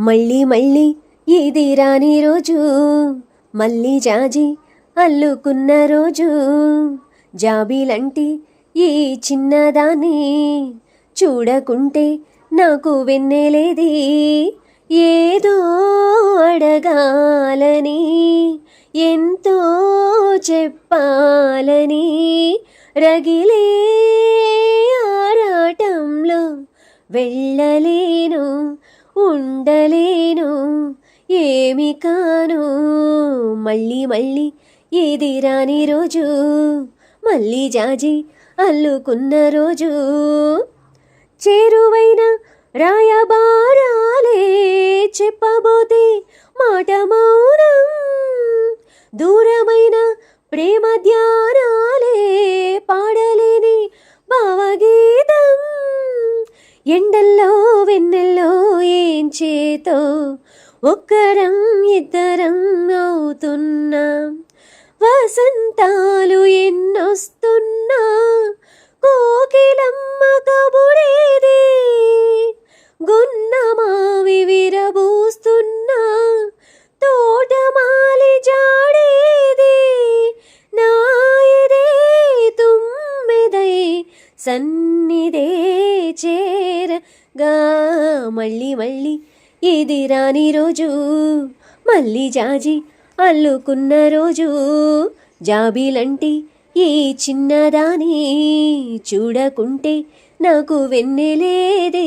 మళ్ళీ మళ్ళీ ఇది రాని రోజు. మళ్ళీ జాజి అల్లుకున్న రోజు. జాబీలంటి ఈ చిన్నదాన్ని చూడకుంటే నాకు వెన్నెలేది. ఏదో అడగాలని ఎంతో చెప్పాలని రగిలే ఆరాటంలో వెళ్ళలేను. ఉండలేను ఏమి కాను. మళ్ళీ మళ్ళీ ఏది రాని రోజు మళ్ళీ జాజి అల్లుకున్న రోజు. చేరువైన రాయబారాలే చెప్పబోతే మాట మౌనం. దూరమైన ప్రేమ ధ్యానాలే పాడలేని భావగీతం. ఎండల్లో వెన్ చేతో ఒక్కరం ఇద్దరం అవుతున్నాం. వసంతాలు ఎన్నొస్తున్నా కోకిలమ్మ కబుడేది. గున్నమావి విరబూస్తున్నా తోటమాలి జాడేది. నాయదే తుమ్మెదై సన్నిదే చేర గా మళ్ళీ మళ్ళీ ఇది రాని రోజు. మళ్ళీ జాజి అల్లుకున్న రోజు. జాబీలంటి ఈ చిన్నదాని చూడకుంటే నాకు వెన్నెలేదే.